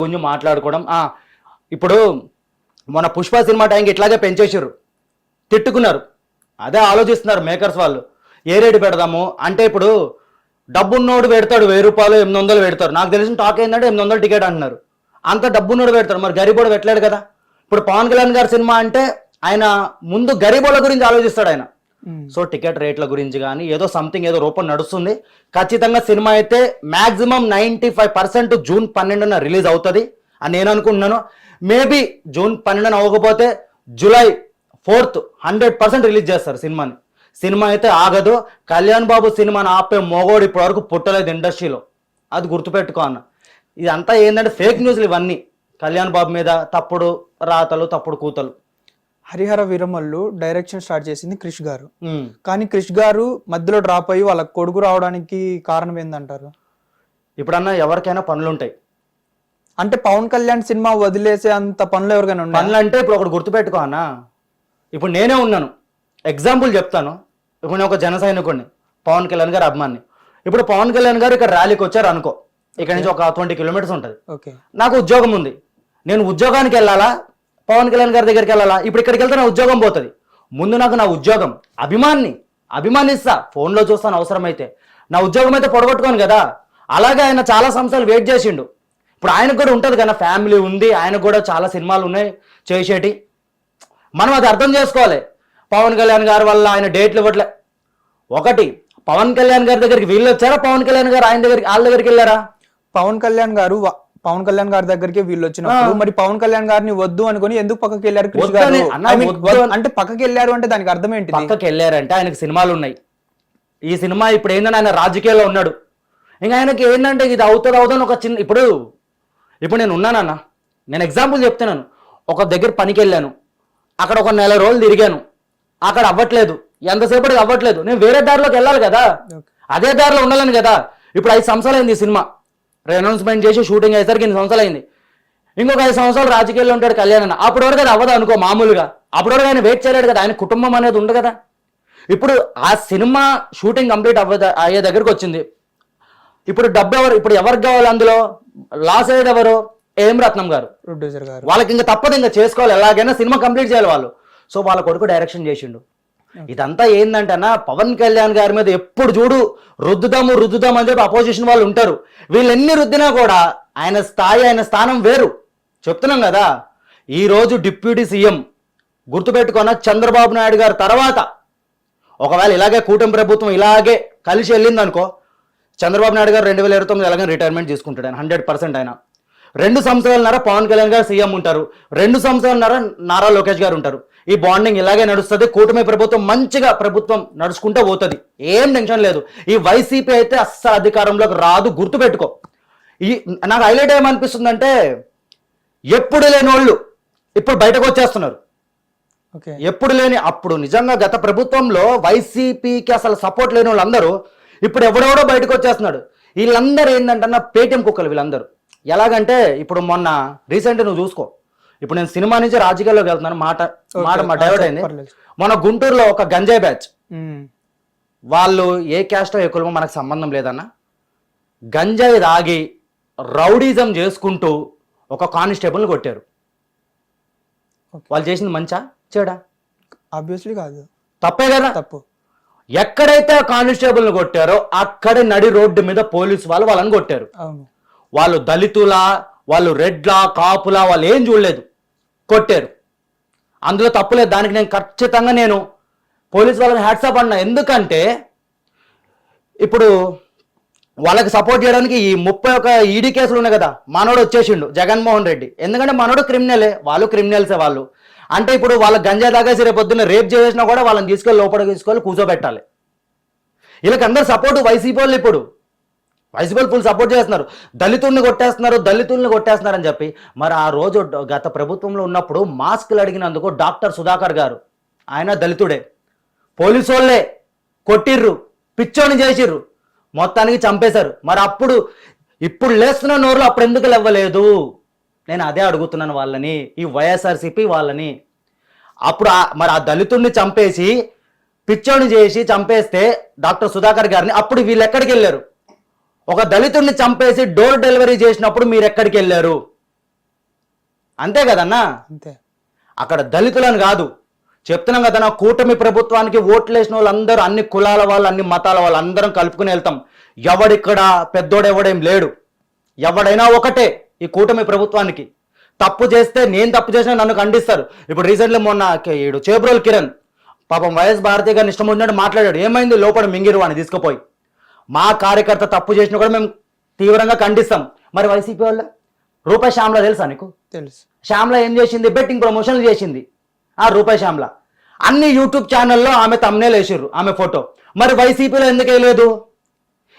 కొంచెం మాట్లాడుకోవడం. ఇప్పుడు మన పుష్ప సినిమా టైంకి ఇట్లాగే పెంచేసారు తిట్టుకున్నారు. అదే ఆలోచిస్తున్నారు మేకర్స్ వాళ్ళు. ఏ రేటు పెడదాము? అంటే ఇప్పుడు డబ్బున్నోడు పెడతాడు వెయ్యి రూపాయలు ఎనిమిది వందలు పెడతారు. నాకు తెలిసిన టాక్ ఏంటంటే ఎనిమిది వందలు టికెట్ అంటున్నారు. అంత డబ్బున్నోడు పెడతారు మరి గరీబోడు పెట్టలేడు కదా. ఇప్పుడు పవన్ కళ్యాణ్ గారి సినిమా అంటే ఆయన ముందు గరీబోళ్ళ గురించి ఆలోచిస్తాడు ఆయన. Hmm. సో టికెట్ రేట్ల గురించి కానీ ఏదో సంథింగ్ ఏదో రూపం నడుస్తుంది. ఖచ్చితంగా సినిమా అయితే maximum ninety five percent June పన్నెండున రిలీజ్ అవుతుంది అని నేను అనుకుంటున్నాను. మేబీ జూన్ పన్నెండున అవ్వకపోతే July fourth hundred percent release చేస్తారు సినిమాని. సినిమా అయితే ఆగదు. కళ్యాణ్ బాబు సినిమాని ఆపే మోగోడు ఇప్పటి వరకు పుట్టలేదు ఇండస్ట్రీలో. అది గుర్తుపెట్టుకో అన్న. ఇదంతా ఏంటంటే ఫేక్ న్యూస్లు ఇవన్నీ. కళ్యాణ్ బాబు మీద తప్పుడు రాతలు తప్పుడు కూతలు. హరిహర వీరమల్లు డైరెక్షన్ స్టార్ట్ చేసింది క్రిష్ గారు. కానీ క్రిష్ గారు మధ్యలో డ్రాప్ అయ్యి వాళ్ళ కొడుకు రావడానికి కారణం ఏందంటారు? ఇప్పుడన్నా ఎవరికైనా పనులు ఉంటాయి అంటే పవన్ కళ్యాణ్ సినిమా వదిలేసే అంత పనులు ఎవరికైనా ఉన్నాయి? పనులు అంటే ఇప్పుడు ఒకటి గుర్తుపెట్టుకో అన్న. ఇప్పుడు నేనే ఉన్నాను. ఎగ్జాంపుల్ చెప్తాను. ఇప్పుడు నేను ఒక జన సైనికుడిని పవన్ కళ్యాణ్ గారు అభిమాని ఇప్పుడు పవన్ కళ్యాణ్ గారు ఇక్కడ ర్యాలీకి వచ్చారు అనుకో. ఇక్కడ నుంచి ఒక ట్వంటీ కిలోమీటర్స్ ఉంటుంది. ఓకే. నాకు ఉద్యోగం ఉంది. నేను ఉద్యోగానికి వెళ్ళాలా? పవన్ కళ్యాణ్ గారి దగ్గరికి వెళ్ళాలా? ఇప్పుడు ఇక్కడికి వెళ్తే నా ఉద్యోగం పోతుంది. ముందు నాకు నా ఉద్యోగం. అభిమాన్ని అభిమానిస్తా. ఫోన్లో చూస్తాను అవసరమైతే. నా ఉద్యోగం అయితే పొడగొట్టుకోను కదా. అలాగే ఆయన చాలా సంవత్సరాలు వెయిట్ చేసిండు. ఇప్పుడు ఆయనకు కూడా ఉంటుంది కదా ఫ్యామిలీ ఉంది. ఆయనకు కూడా చాలా సినిమాలు ఉన్నాయి. చేసేటి. మనం అది అర్థం చేసుకోవాలి. పవన్ కళ్యాణ్ గారి వల్ల ఆయన డేట్లు ఇవ్వట్లే. ఒకటి పవన్ కళ్యాణ్ గారి దగ్గరికి వీళ్ళు వచ్చారా? పవన్ కళ్యాణ్ గారు ఆయన దగ్గరికి వాళ్ళ దగ్గరికి వెళ్ళారా? పవన్ కళ్యాణ్ గారు పవన్ కళ్యాణ్ గారి దగ్గరికి వీళ్ళు వచ్చినప్పుడు మరి పవన్ కళ్యాణ్ గారిని వద్దు అనుకుని ఎందుకు పక్కకి వెళ్ళారు క్రిష్ గారు? అంటే పక్కకి వెళ్ళారు అంటే దానికి అర్థం ఏంటిది? పక్కకి వెళ్ళారంటే ఆయనకి సినిమాలు ఉన్నాయి. ఈ సినిమా ఇప్పుడు ఏంటంటే ఆయన రాజకీయాల్లో ఉన్నాడు. ఇంకా ఆయనకి ఏంటంటే ఇది అవుతుంది అవుతుంది ఒక చిన్న ఇప్పుడు ఇప్పుడు నేను ఉన్నానన్న నేను ఎగ్జాంపుల్ చెప్తున్నాను. ఒక దగ్గర పనికి వెళ్ళాను. అక్కడ ఒక నెల రోజులు తిరిగాను. అక్కడ అవ్వట్లేదు. ఎంతసేపటికి అవ్వట్లేదు. నేను వేరే దారిలోకి వెళ్ళాలి కదా. అదే దారిలో ఉండాలని కదా. ఇప్పుడు ఐదు సంవత్సరాలు అయింది ఈ సినిమా. అనౌన్స్మెంట్ చేసి షూటింగ్ అయ్యేసరికి ఇన్ని సంవత్సరాలు అయింది? ఇంకొక ఐదు సంవత్సరాలు రాజకీయాల్లో ఉంటాడు కళ్యాణ్ అన్న. అప్పటి వరకు అది అవ్వదు అనుకో మామూలుగా. అప్పటి వరకు ఆయన వెయిట్ చేయలేడు కదా ఆయన కుటుంబం అనేది ఉంది కదా. ఇప్పుడు ఆ సినిమా షూటింగ్ కంప్లీట్ అవ్వ అయ్యే దగ్గరకు వచ్చింది. ఇప్పుడు డబ్బు ఎవరు ఇప్పుడు ఎవరికి కావాలి అందులో? లాస్ అయ్యేది ఎవరు? ఏం రత్నం గారు. ప్రొడ్యూసర్ గారు. వాళ్ళకి ఇంకా తప్పదు ఇంకా చేసుకోవాలి. ఎలాగైనా సినిమా కంప్లీట్ చేయాలి వాళ్ళు. సో వాళ్ళ కొడుకు డైరెక్షన్ చేసిండు. ఇదంతా ఏంటంటే అన్న పవన్ కళ్యాణ్ గారి మీద ఎప్పుడు చూడు రుద్దుదాము రుద్దుదాము అని చెప్పి అపోజిషన్ వాళ్ళు ఉంటారు. వీళ్ళెన్ని రుద్దినా కూడా ఆయన స్థాయి ఆయన స్థానం వేరు. చెప్తున్నాం కదా ఈ రోజు డిప్యూటీ సీఎం గుర్తుపెట్టుకున్న చంద్రబాబు నాయుడు గారు తర్వాత. ఒకవేళ ఇలాగే కూటమి ప్రభుత్వం ఇలాగే కలిసి వెళ్ళింది అనుకో చంద్రబాబు నాయుడు గారు రెండు వేల ఇరవై తొమ్మిది ఎలాగైనా రిటైర్మెంట్ తీసుకుంటాడు ఆయన హండ్రెడ్ పర్సెంట్ ఆయన. రెండు సంవత్సరాలన్నర పవన్ కళ్యాణ్ గారు సీఎం ఉంటారు. రెండు సంవత్సరాలన్నర నారా లోకేష్ గారు ఉంటారు. ఈ బాండింగ్ ఇలాగే నడుస్తుంది. కూటమి ప్రభుత్వం మంచిగా ప్రభుత్వం నడుచుకుంటూ పోతుంది. ఏం టెన్షన్ లేదు. ఈ వైసీపీ అయితే అస్సలు అధికారంలోకి రాదు. గుర్తుపెట్టుకో. ఈ నాకు హైలైట్ ఏమనిపిస్తుందంటే ఎప్పుడు లేని వాళ్ళు ఇప్పుడు బయటకు వచ్చేస్తున్నారు. ఓకే. ఎప్పుడు లేని అప్పుడు నిజంగా గత ప్రభుత్వంలో వైసీపీకి అసలు సపోర్ట్ లేని వాళ్ళందరూ ఇప్పుడు ఎవడెవడో బయటకు వచ్చేస్తున్నాడు. వీళ్ళందరూ ఏంటంటే పేటిఎం కుక్కలు వీళ్ళందరూ. ఎలాగంటే ఇప్పుడు మొన్న రీసెంట్ నువ్వు చూసుకో. ఇప్పుడు నేను సినిమా నుంచి రాజకీయాల్లోకి వెళ్తున్నాను మాట మాట మా డైవర్ట్ అయింది. మన గుంటూరులో ఒక గంజాయి బ్యాచ్. వాళ్ళు ఏ క్యాస్టో ఏ కులమో మనకు సంబంధం లేదన్న. గంజాయి తాగి రౌడీజం చేసుకుంటూ ఒక కానిస్టేబుల్ని కొట్టారు. వాళ్ళు చేసింది మంచా చెడా? ఆబ్వియస్లీ కాదు. తప్పే కదా? తప్పు. ఎక్కడైతే ఆ కానిస్టేబుల్ని కొట్టారో అక్కడే నడి రోడ్డు మీద పోలీసు వాళ్ళు వాళ్ళని కొట్టారు. అవును. వాళ్ళు దళితులా వాళ్ళు రెడ్లా కాపులా వాళ్ళు ఏం చూడలేదు. కొట్టారు. అందులో తప్పులేదు దానికి నేను ఖచ్చితంగా నేను పోలీస్ వాళ్ళని హ్యాట్సాప్ అన్నా. ఎందుకంటే ఇప్పుడు వాళ్ళకి సపోర్ట్ చేయడానికి ఈ ముప్పై ఒక ఈడీ కేసులు ఉన్నాయి కదా. మనోడు వచ్చేసిండు జగన్మోహన్ రెడ్డి. ఎందుకంటే మనోడు క్రిమినలే. వాళ్ళు క్రిమినల్సే వాళ్ళు. అంటే ఇప్పుడు వాళ్ళ గంజా తాగేసి రేపు పొద్దున్న రేప్ చేసినా కూడా వాళ్ళని తీసుకెళ్ళి లోపలికి తీసుకెళ్ళి కూర్చోబెట్టాలి. వీళ్ళకి అందరు సపోర్ట్ వైసీపీ వాళ్ళు ఇప్పుడు. వైసీపీ ఫుల్ సపోర్ట్ చేస్తున్నారు. దళితుల్ని కొట్టేస్తున్నారు దళితుల్ని కొట్టేస్తున్నారని చెప్పి. మరి ఆ రోజు గత ప్రభుత్వంలో ఉన్నప్పుడు మాస్కులు అడిగినందుకు డాక్టర్ సుధాకర్ గారు ఆయన దళితుడే. పోలీసు వాళ్ళే కొట్టిర్రు పిచ్చోని చేసిర్రు మొత్తానికి చంపేశారు. మరి అప్పుడు ఇప్పుడు లేస్తున్న నోరులో అప్పుడు ఎందుకు లేవ్వలేదు? నేను అదే అడుగుతున్నాను వాళ్ళని ఈ వైఎస్ఆర్సీపీ వాళ్ళని. అప్పుడు ఆ- మరి ఆ దళితుడిని చంపేసి పిచ్చోని చేసి చంపేస్తే డాక్టర్ సుధాకర్ గారిని అప్పుడు వీళ్ళు ఎక్కడికి వెళ్ళారు ఒక దళితుడిని చంపేసి డోర్ డెలివరీ చేసినప్పుడు మీరు ఎక్కడికి వెళ్ళారు? అంతే కదన్నా? అంతే. అక్కడ దళితులను కాదు. చెప్తున్నాం కదా నా కూటమి ప్రభుత్వానికి ఓట్లు వేసిన వాళ్ళందరూ అన్ని కులాల వాళ్ళు అన్ని మతాల వాళ్ళు అందరం కలుపుకుని వెళ్తాం. ఎవడిక్కడ పెద్దోడెవడేం లేడు. ఎవడైనా ఒకటే ఈ కూటమి ప్రభుత్వానికి. తప్పు చేస్తే నేను తప్పు చేసినా నన్ను ఖండిస్తారు. ఇప్పుడు రీసెంట్లీ మొన్న ఈడు చేబ్రోల్ కిరణ్ పాపం వైఎస్ భారతి గారిని ఇష్టం వచ్చినట్టు మాట్లాడాడు. ఏమైంది? లోపల మింగిరు అని తీసుకుపోయి. మా కార్యకర్త తప్పు చేసినా కూడా మేము తీవ్రంగా ఖండిస్తాం. మరి వైసీపీ వాళ్ళ రూపాయి శ్యామ్లా తెలుసా నీకు? తెలుసు. శ్యామ్ల ఏం చేసింది? బెట్టింగ్ ప్రమోషన్లు చేసింది. ఆ రూపాయి శ్యామ్ల. అన్ని యూట్యూబ్ ఛానల్లో ఆమె తమ్నేలు వేసిర్రు ఆమె ఫోటో. మరి వైసీపీలో ఎందుకు వేయలేదు?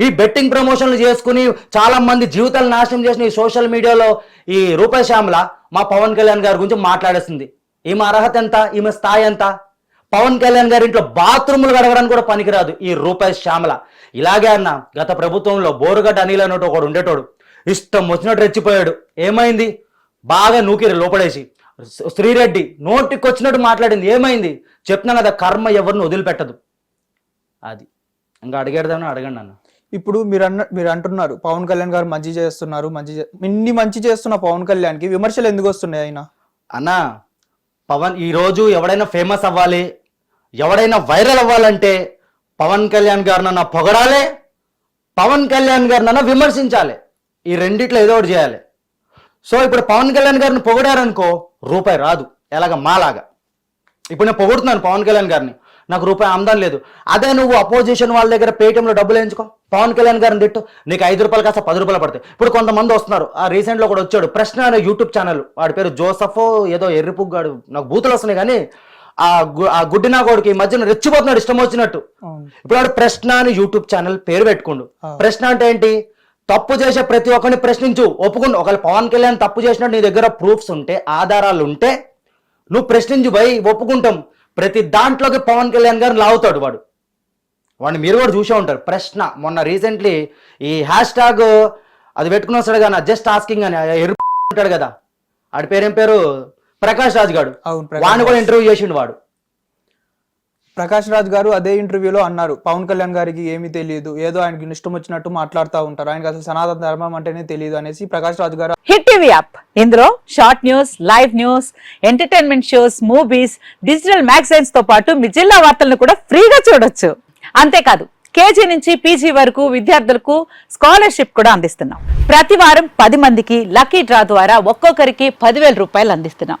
ఈ బెట్టింగ్ ప్రమోషన్లు చేసుకుని చాలా మంది జీవితాలు నాశనం చేసిన ఈ సోషల్ మీడియాలో ఈ రూపాయి శ్యామ్ల మా పవన్ కళ్యాణ్ గారి గురించి మాట్లాడేస్తుంది ఈమె అర్హత ఎంత? ఈమె స్థాయి ఎంత? పవన్ కళ్యాణ్ గారి ఇంట్లో బాత్రూములు కడగడానికి కూడా పనికిరాదు ఈ రూపాయి శ్యామల. ఇలాగే అన్న గత ప్రభుత్వంలో బోరుగడ్డ అనిల్ అన్నట్టు ఒకడు ఉండేటోడు. ఇష్టం వచ్చినట్టు రెచ్చిపోయాడు. ఏమైంది? బాగా నూకిరి లోపడేసి శ్రీరెడ్డి నోటికి వచ్చినట్టు మాట్లాడింది. ఏమైంది? చెప్తున్నా కదా కర్మ ఎవరిని వదిలిపెట్టదు. అది. ఇంకా అడిగేద్దామని అడగండి అన్న. ఇప్పుడు మీరు అన్న మీరు అంటున్నారు పవన్ కళ్యాణ్ గారు మంచి చేస్తున్నారు మంచి ఇన్ని మంచి చేస్తున్న పవన్ కళ్యాణ్కి విమర్శలు ఎందుకు వస్తున్నాయి ఆయన అన్న పవన్ ఈరోజు ఎవడైనా ఫేమస్ అవ్వాలి ఎవడైనా వైరల్ అవ్వాలంటే పవన్ కళ్యాణ్ గారినన్నా పొగడాలే పొగడాలి పవన్ కళ్యాణ్ గారినన్నా విమర్శించాలి. ఈ రెండిట్లో ఏదో ఒకటి చేయాలి. సో ఇప్పుడు పవన్ కళ్యాణ్ గారిని పొగిడారనుకో రూపాయి రాదు. ఎలాగ? మాలాగా. ఇప్పుడు నేను పొగుడుతున్నాను పవన్ కళ్యాణ్ గారిని. నాకు రూపాయి అందం లేదు. అదే నువ్వు అపోజిషన్ వాళ్ళ దగ్గర పేటీఎంలో డబ్బులు వేయించుకో. పవన్ కళ్యాణ్ గారిని తిట్టు. నీకు ఐదు రూపాయలు కాస్త పది రూపాయలు పడతాయి. ఇప్పుడు కొంతమంది వస్తున్నారు. ఆ రీసెంట్లో కూడా వచ్చాడు. ప్రశ్న అనే యూట్యూబ్ ఛానల్. వాడి పేరు జోసఫో ఏదో ఎర్రిపుగ్గాడు. నాకు బూతులు వస్తున్నాయి కానీ ఆ గుడ్డినా కొడుకు ఈ మధ్యన రెచ్చిపోతున్నాడు ఇష్టం వచ్చినట్టు. ఇప్పుడు వాడు ప్రశ్న అని యూట్యూబ్ ఛానల్ పేరు పెట్టుకుండు. ప్రశ్న అంటే ఏంటి? తప్పు చేసే ప్రతి ఒక్కరిని ప్రశ్నించు ఒప్పుకుండు. ఒకవేళ పవన్ కళ్యాణ్ తప్పు చేసినట్టు నీ దగ్గర ప్రూఫ్స్ ఉంటే ఆధారాలు ఉంటే నువ్వు ప్రశ్నించు భయ్ ఒప్పుకుంటాం. ప్రతి దాంట్లోకి పవన్ కళ్యాణ్ గారిని లాగుతాడు వాడు. వాడిని మీరు కూడా చూసే ఉంటారు. ప్రశ్న. మొన్న రీసెంట్లీ ఈ హ్యాష్ ట్యాగ్ అది పెట్టుకుని వస్తాడు కదా జస్ట్ ఆస్కింగ్ అని ఎరు ఉంటాడు కదా. ఆడి పేరేం పేరు? ప్రకాష్ రాజ్ గాడు అవును, వాడిని కూడా ఇంటర్వ్యూ చేసిండు వాడు. ప్రకాష్ రాజ్ గారు అదే ఇంటర్వ్యూలో అన్నారు. పవన్ కళ్యాణ్ గారికి ఏమీ తెలియదు. ఏదో ఆయనకి ఇష్టం వచ్చినట్టు మాట్లాడుతూ ఉంటారు. ఆయనకి అసలు సనాతన ధర్మం అంటేనే తెలియదు అనేసి ప్రకాష్ రాజ్ గారు హిట్ టీవీ యాప్. ఇందులో short news live news entertainment shows movies digital మ్యాగజైన్స్తో పాటు మీ జిల్లా వార్తలను కూడా ఫ్రీగా చూడొచ్చు. అంతేకాదు కేజీ నుంచి పీజీ వరకు విద్యార్థులకు స్కాలర్షిప్ కూడా అందిస్తున్నాం. ప్రతి వారం పది మందికి లక్కీ డ్రా ద్వారా ఒక్కొక్కరికి పదివేల రూపాయలు అందిస్తున్నాం.